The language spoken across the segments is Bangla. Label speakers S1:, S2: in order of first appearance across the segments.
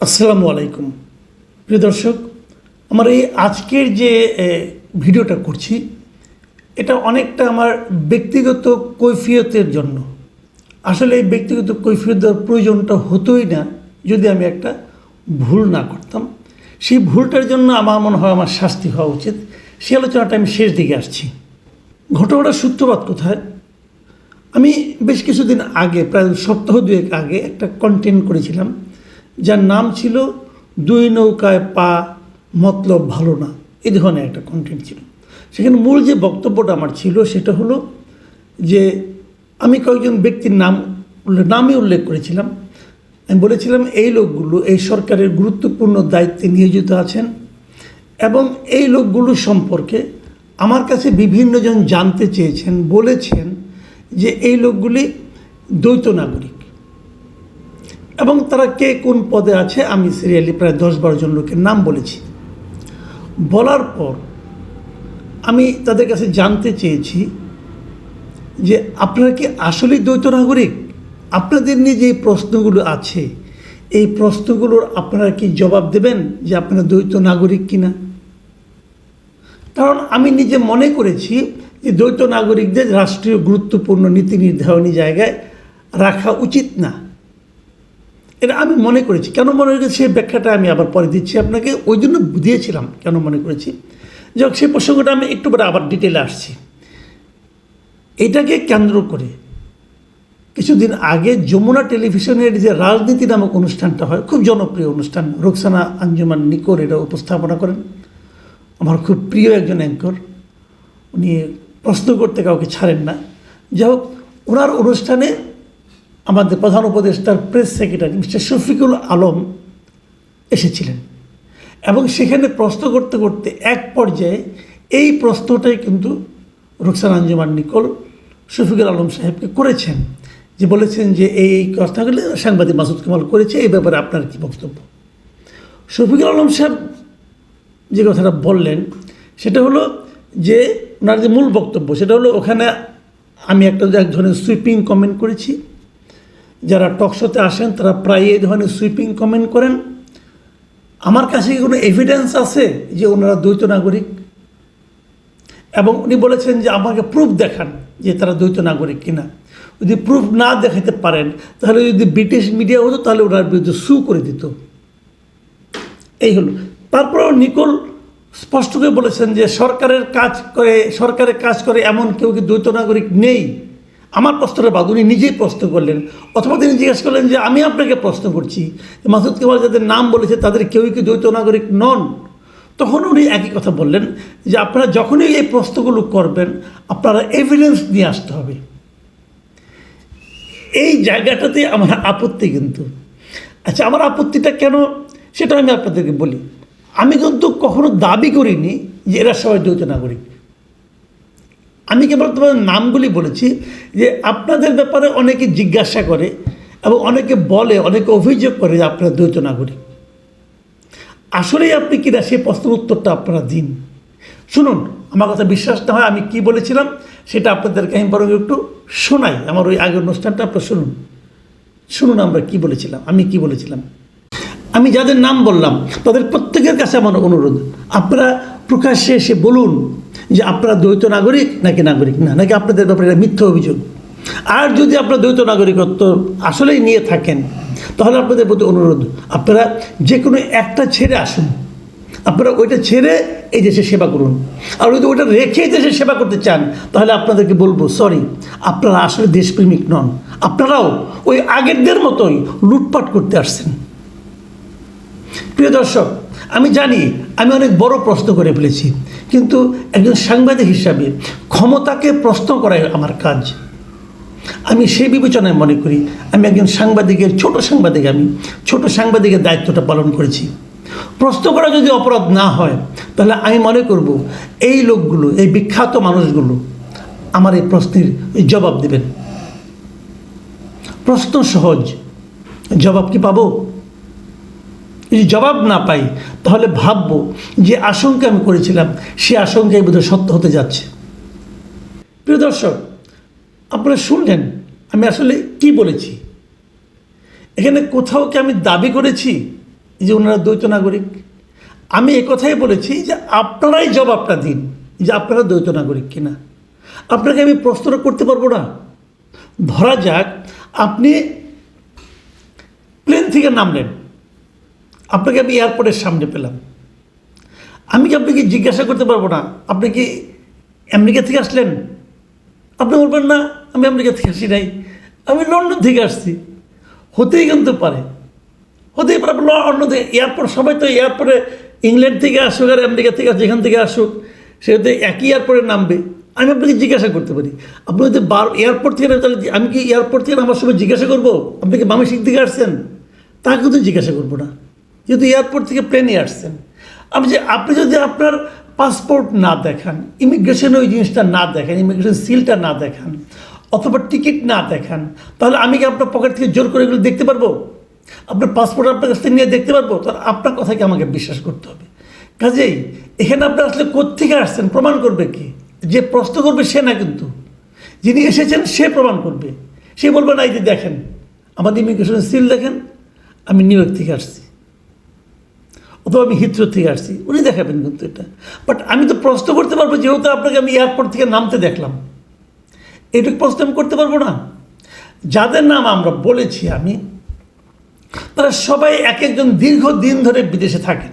S1: আসসালামু আলাইকুম। প্রিয় দর্শক, আমার এই আজকের যে ভিডিওটা করছি, এটা অনেকটা আমার ব্যক্তিগত কৈফিয়তের জন্য। আসলে এই ব্যক্তিগত কৈফিয়ত দেওয়ার প্রয়োজনটা হতোই না, যদি আমি একটা ভুল না করতাম। সেই ভুলটার জন্য আমার মনে হয় আমার শাস্তি হওয়া উচিত। সেই আলোচনাটা আমি শেষ দিকে আসছি। ঘটনাটার সূত্রপাত কোথায়? আমি বেশ কিছুদিন আগে, প্রায় সপ্তাহ দুয়েক আগে একটা কন্টেন্ট করেছিলাম। যার নাম ছিল দুই নৌকায় পা, মতলব ভালো না। এই ধরনের একটা কন্টেন্ট ছিল। সেখানে মূল যে বক্তব্যটা আমার ছিল সেটা হলো যে আমি কয়েকজন ব্যক্তির নাম নামই উল্লেখ করেছিলাম। আমি বলেছিলাম এই লোকগুলো এই সরকারের গুরুত্বপূর্ণ দায়িত্বে নিয়োজিত আছেন এবং এই লোকগুলো সম্পর্কে আমার কাছে বিভিন্নজন জানতে চেয়েছেন, বলেছেন যে এই লোকগুলি দ্বৈত নাগরিক। এবং তারা কে কোন পদে আছে, আমি সিরিয়ালি প্রায় দশ বারো জন লোকের নাম বলেছি। বলার পর আমি তাদের কাছে জানতে চেয়েছি যে আপনারা কি আসলেই দ্বৈত নাগরিক? আপনাদের নিয়ে যে প্রশ্নগুলো আছে, এই প্রশ্নগুলোর আপনারা কি জবাব দেবেন যে আপনারা দ্বৈত নাগরিক কিনা? কারণ আমি নিজে মনে করেছি যে দ্বৈত নাগরিকদের রাষ্ট্রীয় গুরুত্বপূর্ণ নীতি নির্ধারণী জায়গায় রাখা উচিত না। এটা আমি মনে করেছি। কেন মনে করেছি? সেই ব্যাখ্যাটা আমি আবার পরে দিচ্ছি আপনাকে। ওই জন্য দিয়েছিলাম কেন মনে করেছি। যাক, সেই প্রসঙ্গটা আমি একটু পরে আবার ডিটেলে আসছি। এটাকে কেন্দ্র করে কিছুদিন আগে যমুনা টেলিভিশনের যে রাজনীতি নামক অনুষ্ঠানটা হয়, খুব জনপ্রিয় অনুষ্ঠান, রোকসানা আঞ্জুমান নিকর এটা উপস্থাপনা করেন। আমার খুব প্রিয় একজন অ্যাঙ্কর। উনি প্রশ্ন করতে কাউকে ছাড়েন না। যাই হোক, ওনার অনুষ্ঠানে আমাদের প্রধান উপদেষ্টার press secretary mister Shafiqul Alam এসেছিলেন। এবং সেখানে প্রশ্ন করতে করতে এক পর্যায়ে এই প্রশ্নটাই কিন্তু রুকসান আঞ্জুমান নিকল শফিকুল আলম সাহেবকে করেছেন। যে বলেছেন যে এই কথাগুলো সাংবাদিক মাসুদ কামাল করেছে, এই ব্যাপারে আপনার কী বক্তব্য? শফিকুল আলম সাহেব যে কথাটা বললেন, সেটা হলো যে ওনার যে মূল বক্তব্য, সেটা হলো ওখানে আমি একটা, এক ধরনের সুইপিং কমেন্ট করেছি। যারা টকশোতে আসেন, তারা প্রায় এই ধরনের সুইপিং কমেন্ট করেন। আমার কাছে কি কোনো এভিডেন্স আছে যে ওনারা দ্বৈত নাগরিক? এবং উনি বলেছেন যে আমাকে প্রুফ দেখান যে তারা দ্বৈত নাগরিক কিনা। যদি প্রুফ না দেখাতে পারেন, তাহলে যদি ব্রিটিশ মিডিয়া হতো, তাহলে ওনার বিরুদ্ধে সু করে দিত। এই হলো। তারপরেও নিকোল স্পষ্ট করে বলেছেন যে সরকারের কাজ করে, সরকারের কাজ করে এমন কেউ কি দ্বৈত নাগরিক নেই। আমার প্রশ্নটা বাদ উনি নিজেই প্রশ্ন করলেন। অথবা তিনি জিজ্ঞেস করলেন যে, আমি আপনাকে প্রশ্ন করছি মাসুদ কেমাল যাদের নাম বলেছে, তাদের কেউই কি দ্বৈত নাগরিক নন? তখন উনি একই কথা বললেন যে, আপনারা যখনই এই প্রশ্নগুলো করবেন, আপনারা এভিডেন্স নিয়ে আসতে হবে। এই জায়গাটাতে আমার আপত্তি কিন্তু। আচ্ছা আমার আপত্তিটা কেন? সেটা আমি আপনাদেরকে বলি। আমি কিন্তু কখনো দাবি করিনি যে এরা সবাই দ্বৈত নাগরিক। আমি কেবল তোমাদের নামগুলি বলেছি যে আপনাদের ব্যাপারে অনেকে জিজ্ঞাসা করে এবং অনেকে বলে, অনেকে অভিযোগ করে যে আপনারা দ্বৈত নাগরিক। আসলেই আপনি কিনা সেই প্রশ্নের উত্তরটা আপনারা দিন। শুনুন, আমার কথা বিশ্বাস না হয় আমি কি বলেছিলাম, সেটা আপনাদেরকে আমি বরং একটু শোনাই। আমার ওই আগের অনুষ্ঠানটা আপনারা শুনুন। শুনুন আমরা কি বলেছিলাম, আমি কি বলেছিলাম। আমি যাদের নাম বললাম, তাদের প্রত্যেকের কাছে আমার অনুরোধ, আপনারা প্রকাশ্যে এসে বলুন। যে আপনারা দ্বৈত নাগরিক নাকি নাগরিক? না, নাকি আপনাদের ব্যাপারে এটা মিথ্যা অভিযোগ? আর যদি আপনারা দ্বৈত নাগরিকত্ব আসলেই নিয়ে থাকেন, তাহলে আপনাদের প্রতি অনুরোধ, আপনারা যে কোনো একটা ছেড়ে আসুন। আপনারা ওইটা ছেড়ে এই দেশে সেবা করুন। আর যদি ওইটা রেখে এই দেশে সেবা করতে চান, তাহলে আপনাদেরকে বলব, সরি, আপনারা আসলে দেশপ্রেমিক নন। আপনারাও ওই আগেরদের মতোই লুটপাট করতে আসছেন। প্রিয় দর্শক আমি জানি, আমি অনেক বড় প্রশ্ন করে ফেলেছি, কিন্তু একজন সাংবাদিক হিসাবে ক্ষমতাকে প্রশ্ন করাই আমার কাজ। আমি সেই বিবেচনায় মনে করি, আমি একজন সাংবাদিকের, ছোট সাংবাদিক আমি, ছোট সাংবাদিকের দায়িত্বটা পালন করেছি। প্রশ্ন করা যদি অপরাধ না হয়, তাহলে আমি মনে করব, এই লোকগুলো, এই বিখ্যাত মানুষগুলো আমার এই প্রশ্নের জবাব দেবেন। প্রশ্ন সহজ, জবাব কি পাবো? যদি জবাব না পাই, তাহলে ভাববো যে আশঙ্কা আমি করেছিলাম, সে আশঙ্কাই বোধহয় সত্য হতে যাচ্ছে। প্রিয় দর্শক, আপনারা শুনলেন আমি আসলে কি বলেছি। এখানে কোথাও কি আমি দাবি করেছি যে ওনারা দ্বৈত নাগরিক? আমি কথাই বলেছি যে আপনারাই জবাবটা দিন যে আপনারা দ্বৈত নাগরিক কিনা। আপনাকে আমি প্রশ্নটা করতে পারব না। ধরা যাক, আপনি প্লেন থেকে নামলেন। আপনাকে আমি এয়ারপোর্টের সামনে পেলাম। আমি কি আপনাকে জিজ্ঞাসা করতে পারব না? আপনি কি আমেরিকা থেকে আসলেন? আপনি বলবেন, না, আমি আমেরিকা থেকে আসি নাই। আমি লন্ডন থেকে আসছি। হতেই কিন্তু পারে। হতেই পারে আপনার অন্য থেকে এয়ারপোর্ট সবাই তো এয়ারপোর্টে ইংল্যান্ড থেকে আসুক আর আমেরিকা থেকে যেখান থেকে আসুক, সে তো একই এয়ারপোর্টে নামবে। আমি আপনাকে জিজ্ঞাসা করতে পারি। আপনি যদি বার এয়ারপোর্ট থেকে তাহলে আমি কি এয়ারপোর্ট থেকে আমার সময় জিজ্ঞাসা করব? আপনি কি বামেশিক থেকে আসছেন? তা কিন্তু জিজ্ঞাসা করব না। যেহেতু এয়ারপোর্ট থেকে প্লেনে আসছেন। আমি যে আপনি যদি আপনার পাসপোর্ট না দেখান ইমিগ্রেশন ওই জিনিসটা না দেখেন ইমিগ্রেশন সিলটা না দেখান, অথবা টিকিট না দেখান, তাহলে আমি কি আপনার পকেট থেকে জোর করে এগুলো দেখতে পারব? আপনার পাসপোর্ট আপনার কাছ থেকে নিয়ে দেখতে পারব? তাহলে আপনার কথাকে আমাকে বিশ্বাস করতে হবে? কাজেই এখানে আপনি আসলে কোত্থেকে আসছেন, প্রমাণ করবে কি? যে প্রশ্ন করবে সে না কিন্তু। যিনি এসেছেন, সে প্রমাণ করবে। সে বলবে না, এই যে দেখেন, আমাদের ইমিগ্রেশন সিল দেখেন, আমি নিউ ইয়র্ক থেকে আসছি। অথবা আমি হিথ্রো থেকে আসছি, উনি দেখাবেন কিন্তু এটা। বাট আমি তো প্রশ্ন করতে পারব, যেহেতু আপনাকে আমি এয়ারপোর্ট থেকে নামতে দেখলাম। এইটুকু প্রশ্ন আমি করতে পারব না। যাদের নাম আমরা বলেছি আমি, তারা সবাই এক একজন দীর্ঘদিন ধরে বিদেশে থাকেন।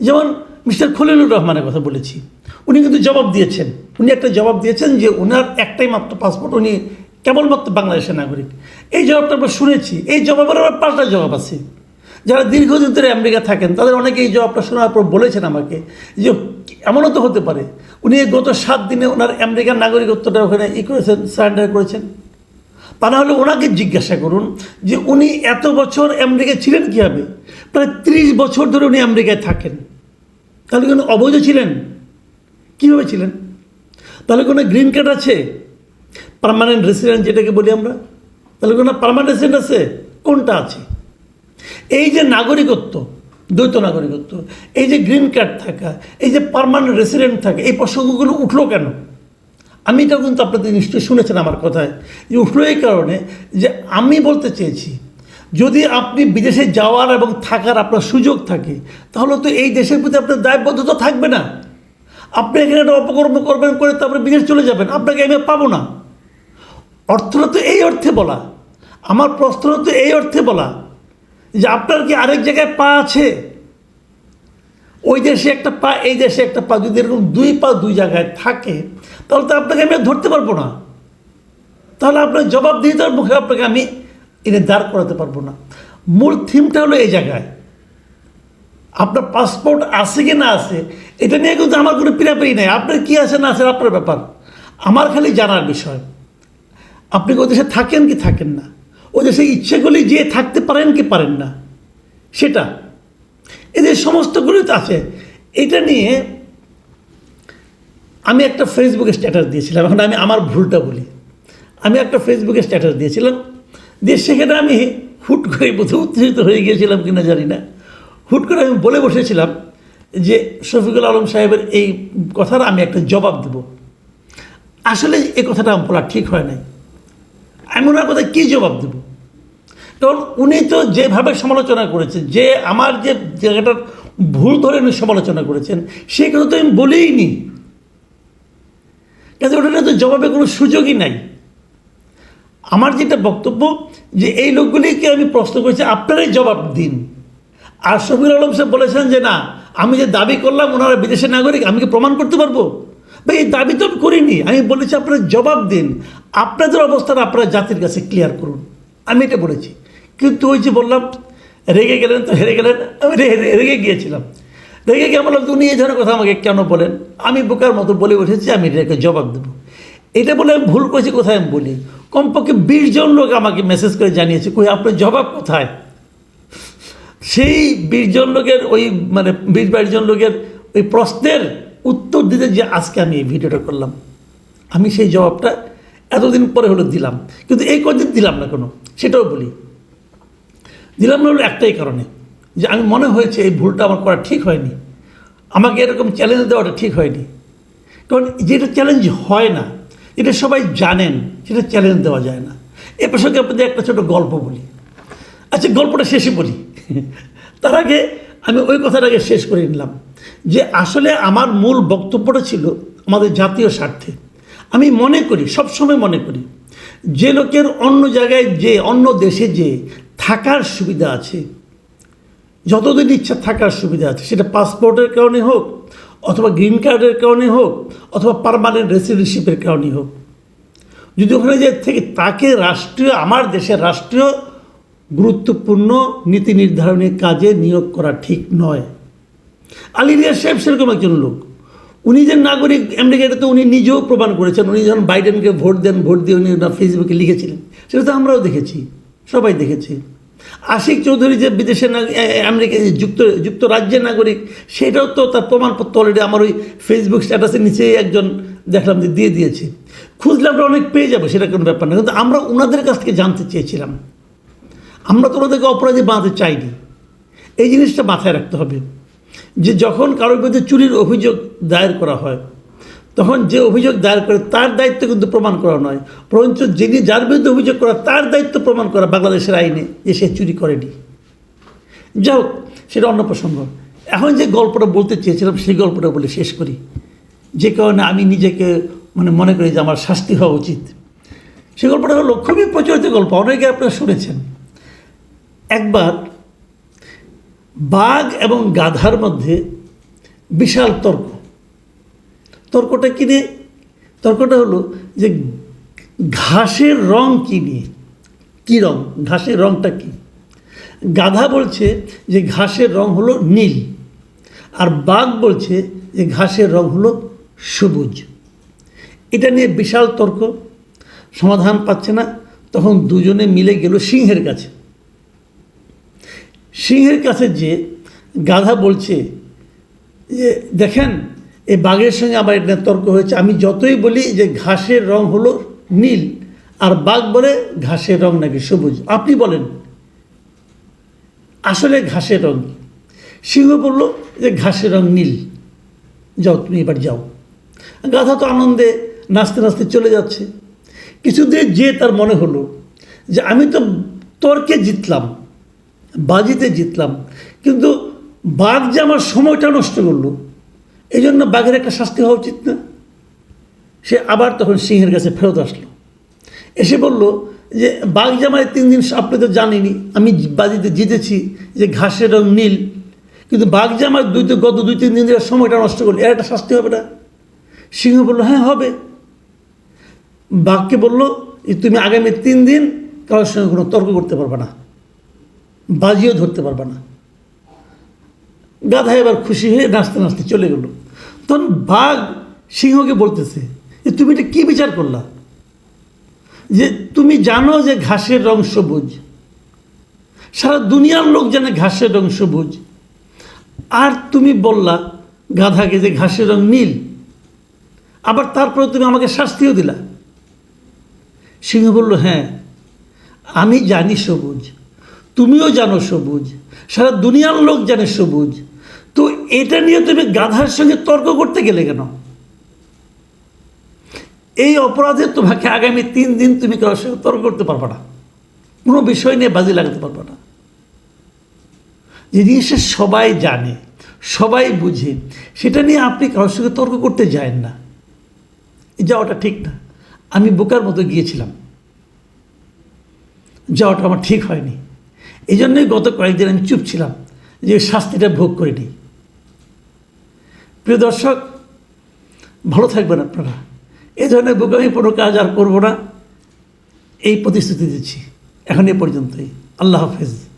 S1: যেমন মিস্টার খলিলুর রহমানের কথা বলেছি। উনি কিন্তু জবাব দিয়েছেন। উনি একটা জবাব দিয়েছেন যে ওনার একটাই মাত্র পাসপোর্ট উনি কেবলমাত্র বাংলাদেশের নাগরিক। এই জবাবটা আমরা শুনেছি। এই জবাবের আবার পাল্টা জবাব আছে। যারা দীর্ঘদিন ধরে আমেরিকা থাকেন, তাদের অনেকে এই জবাবটা শোনার পর বলেছেন আমাকে যে এমনও তো হতে পারে, উনি গত সাত দিনে ওনার আমেরিকার নাগরিকত্বটা ওখানে ই করেছেন সারেন্ডার করেছেন। তা না হলে ওনাকে জিজ্ঞাসা করুন যে উনি এত বছর আমেরিকায় ছিলেন কীভাবে? প্রায় ত্রিশ বছর ধরে উনি আমেরিকায় থাকেন। তাহলে কোনো অবৈধ ছিলেন? কীভাবে ছিলেন? তাহলে কোনো গ্রিন কার্ড আছে? পার্মানেন্ট রেসিডেন্ট যেটাকে বলি আমরা? তাহলে কোনো পার্মানেন্ট রেসিডেন্ট আছে? কোনটা আছে? এই যে নাগরিকত্ব, দ্বৈত নাগরিকত্ব, এই যে গ্রিন কার্ড থাকা, এই যে পার্মানেন্ট রেসিডেন্ট থাকা, এই প্রসঙ্গগুলো উঠল কেন? আমি এটা কিন্তু আপনাদের নিশ্চয়ই শুনেছেন আমার কথায় যে উঠল এই কারণে যে আমি বলতে চেয়েছি, যদি আপনি বিদেশে যাওয়ার এবং থাকার আপনার সুযোগ থাকে, তাহলে তো এই দেশের প্রতি আপনার দায়বদ্ধতা থাকবে না। আপনি এখানে একটা অপকর্ম করবেন করে তারপরে বিদেশ চলে যাবেন, আপনাকে আমি পাবো না। অর্থটা তো এই অর্থে বলা। আমার প্রশ্ন তো এই অর্থে বলা। যে আপনার কি আরেক জায়গায় পা আছে? ওই দেশে একটা পা, এই দেশে একটা পা, যদি এরকম দুই পা দুই জায়গায় থাকে, তাহলে তো আপনাকে আমি ধরতে পারব না। তাহলে আপনার জবাব দিয়ে দেওয়ার মুখে আপনাকে আমি এনে দাঁড় করাতে পারব না। মূল থিমটা হলো এই জায়গায়। আপনার পাসপোর্ট আছে কি না আছে, এটা নিয়ে কিন্তু আমার কোনো পিড়াপিড়ি নেই। আপনার কী আছে না আছে আপনার ব্যাপার। আমার খালি জানার বিষয়। আপনি ওই দেশে থাকেন কি থাকেন না? ওই দেশে ইচ্ছে করলে যেয়ে থাকতে পারেন কি পারেন না, সেটা। এদের সমস্তগুলো তো আছে। এটা নিয়ে আমি একটা ফেসবুকে স্ট্যাটাস দিয়েছিলাম। এখন আমি আমার ভুলটা বলি। আমি একটা ফেসবুকে স্ট্যাটাস দিয়েছিলাম দিয়ে সেখানে আমি হুট করে বোধহয় উত্তেজিত হয়ে গিয়েছিলাম কিনা জানি না। হুট করে আমি বলে বসেছিলাম যে শফিকুল আলম সাহেবের এই কথার আমি একটা জবাব দেব। আসলে এই কথাটা বলা ঠিক হয় নাই। আমি ওনার কথা কী জবাব দেব? কারণ উনি তো যেভাবে সমালোচনা করেছেন, যে আমার যে জায়গাটার ভুল ধরে উনি সমালোচনা করেছেন সেই কথা তো আমি বলেই নি কাজে ওটা তো জবাবে কোনো সুযোগই নাই। আমার যেটা বক্তব্য, যে এই লোকগুলিকে আমি প্রশ্ন করেছি, আপনারাই জবাব দিন। আর শফির আলম সাহেব বলেছেন যে না, আমি যে দাবি করলাম, ওনারা বিদেশের নাগরিক, আমি কি প্রমাণ করতে পারব? ভাই, এই দাবি তো আমি করিনি। আমি বলেছি, আপনারা জবাব দিন। আপনাদের অবস্থাটা আপনারা জাতির কাছে ক্লিয়ার করুন। আমি এটা বলেছি। কিন্তু ওই যে বললাম, রেগে গেলেন তো, হেরে গেলেন। আমি রেগে গিয়েছিলাম। রেগে গিয়ে বললাম উনি এই ধরনের কথা আমাকে কেন বলেন? আমি বোকার মতো বলে উঠেছি, আমি এটাকে জবাব দেবো। এটা বলে আমি ভুল করেছি কোথায় আমি বলি? কমপক্ষে বিশ জন লোক আমাকে মেসেজ করে জানিয়েছে, কই, আপনার জবাব কোথায়? সেই বিশ জন লোকের ওই মানে বিশ বাইশ জন লোকের ওই প্রশ্নের উত্তর দিতে যে আজকে আমি এই ভিডিওটা করলাম। আমি সেই জবাবটা এতদিন পরে হলো দিলাম। কিন্তু এই কদিন দিলাম না কোনো, সেটাও বলি। দিলাম না হলো একটাই কারণে, যে আমি মনে হয়েছে এই ভুলটা আমার করা ঠিক হয়নি। আমাকে এরকম চ্যালেঞ্জ দেওয়াটা ঠিক হয়নি। কারণ যেটা চ্যালেঞ্জ হয় না, এটা সবাই জানেন, সেটা চ্যালেঞ্জ দেওয়া যায় না। এ প্রসঙ্গে আপনাদের একটা ছোটো গল্প বলি। আচ্ছা গল্পটা শেষে বলি। তার আগে আমি ওই কথাটাকে শেষ করে নিলাম। যে আসলে আমার মূল বক্তব্যটা ছিল আমাদের জাতীয় স্বার্থে। আমি মনে করি, সবসময় মনে করি, যে লোকের অন্য জায়গায় যে, অন্য দেশে যে থাকার সুবিধা আছে, যতদিন ইচ্ছা থাকার সুবিধা আছে, সেটা পাসপোর্টের কারণে হোক, অথবা গ্রিন কার্ডের কারণে হোক, অথবা পারমানেন্ট রেসিডেন্সিপের কারণে হোক, যদি ওখানে যে থেকে তাকে রাষ্ট্রীয়, আমার দেশের রাষ্ট্রীয় গুরুত্বপূর্ণ নীতি নির্ধারণের কাজে নিয়োগ করা ঠিক নয় আলী রিয়াজ সাহেব সেরকম একজন লোক। উনি যে নাগরিক আমেরিকা তো উনি নিজেও প্রমাণ করেছেন। উনি যখন বাইডেনকে ভোট দেন, ভোট দিয়ে উনি ফেসবুকে লিখেছিলেন। সেটা তো আমরাও দেখেছি। সবাই দেখেছি। আশিক চৌধুরী যে বিদেশে আমেরিকা যুক্ত, যুক্তরাজ্যের নাগরিক, সেটাও তো তার প্রমাণপত্র অলরেডি আমার ওই ফেসবুক স্ট্যাটাসের নিচে একজন দেখলাম যে দিয়ে দিয়েছে। খুঁজলে আমরা অনেক পেয়ে যাব, সেটা কোনো ব্যাপার না। কিন্তু আমরা ওনাদের কাছ থেকে জানতে চেয়েছিলাম। আমরা তো ওনাদেরকে অপরাধী বাঁধতে চাইনি। এই জিনিসটা মাথায় রাখতে হবে। যে যখন কারোর বিরুদ্ধে চুরির অভিযোগ দায়ের করা হয়, তখন যে অভিযোগ দায়ের করে তার দায়িত্ব কিন্তু প্রমাণ করা নয়। বরঞ্চ যিনি যার বিরুদ্ধে অভিযোগ করা, তার দায়িত্ব প্রমাণ করা বাংলাদেশের আইনে যে সে চুরি করেনি। যাই হোক, সেটা অন্য প্রসঙ্গ। এখন যে গল্পটা বলতে চেয়েছিলাম, সেই গল্পটা বলে শেষ করি। যে কারণে আমি নিজেকে মানে মনে করি যে আমার শাস্তি হওয়া উচিত। সে গল্পটা হলো খুবই প্রচলিত গল্প, অনেকে আপনারা শুনেছেন। একবার বাঘ এবং গাধার মধ্যে বিশাল তর্ক। তর্কটা কি নিয়ে তর্কটা হলো যে ঘাসের রং কি নিয়ে? কী রং? ঘাসের রংটা কী? গাধা বলছে যে ঘাসের রং হলো নীল আর বাঘ বলছে যে ঘাসের রং হলো সবুজ। এটা নিয়ে বিশাল তর্ক। সমাধান পাচ্ছে না। তখন দুজনে মিলে গেল সিংহের কাছে। সিংহের কাছে যে গাধা বলছে যে, দেখেন, এই বাঘের সঙ্গে আমার এটা তর্ক হয়েছে। আমি যতই বলি যে ঘাসের রং হলো নীল, আর বাঘ বলে ঘাসের রং নাকি সবুজ। আপনি বলেন, আসলে ঘাসের রং সিংহ বলল, যে ঘাসের রং নীল। যাও, তুমি এবার যাও। গাধা তো আনন্দে নাচতে নাচতে চলে যাচ্ছে। কিছুদিন যে তার মনে হলো যে, আমি তো তর্কে জিতলাম। বাজিতে জিতলাম। কিন্তু বাঘ যে আমার সময়টা নষ্ট করল এই জন্য বাঘের একটা শাস্তি হওয়া উচিত না। সে আবার তখন সিংহের কাছে ফেরত আসলো। এসে বলল যে, বাঘ জামায় তিন দিন আপনি তো জানিনি, আমি বাজিতে জিতেছি, যে ঘাসের রং নীল। কিন্তু বাঘ যে আমার দুই গত দুই তিন দিন ধরে সময়টা নষ্ট করল, এর একটা শাস্তি হবে না? সিংহ বলল হ্যাঁ হবে। বাঘকে বলল যে, তুমি আগামী তিন দিন কারোর সঙ্গে কোনো তর্ক করতে পারবে না। বাজিও ধরতে পারবে না। গাধা এবার খুশি হয়ে নাচতে নাচতে চলে গেল। তখন বাঘ সিংহকে বলতেছে যে, তুমি এটা কী বিচার করলা? যে, তুমি জানো যে ঘাসের রং সবুজ। সারা দুনিয়ার লোক জানে ঘাসের রং সবুজ। আর তুমি বললা গাধাকে যে ঘাসের রং নীল। আবার তারপরে তুমি আমাকে শাস্তিও দিলা। সিংহ বলল হ্যাঁ আমি জানি সবুজ। তুমিও জানো সবুজ। সারা দুনিয়ার লোক জানে সবুজ। তো এটা নিয়ে তুমি গাধার সঙ্গে তর্ক করতে গেলে কেন? এই অপরাধে তোমাকে আগামী তিন দিন তুমি কারোর সঙ্গে তর্ক করতে পারবে না। কোনো বিষয় নিয়ে বাজি লাগাতে পারবে না। যে জিনিসটা সবাই জানে, সবাই বুঝে। সেটা নিয়ে আপনি কারোর সঙ্গে তর্ক করতে যায়েন না। যাওয়াটা ঠিক না। আমি বোকার মতো গিয়েছিলাম। যাওয়াটা আমার ঠিক হয়নি। এই জন্যই গত কয়েকদিন আমি চুপ ছিলাম যে শাস্তিটা ভোগ করিনি। প্রিয় দর্শক, ভালো থাকবেন আপনারা। এই ধরনের বোকামি কোনো কাজ আর করব না। এই প্রতিশ্রুতি দিচ্ছি। এখন এ পর্যন্তই। আল্লাহ হাফেজ।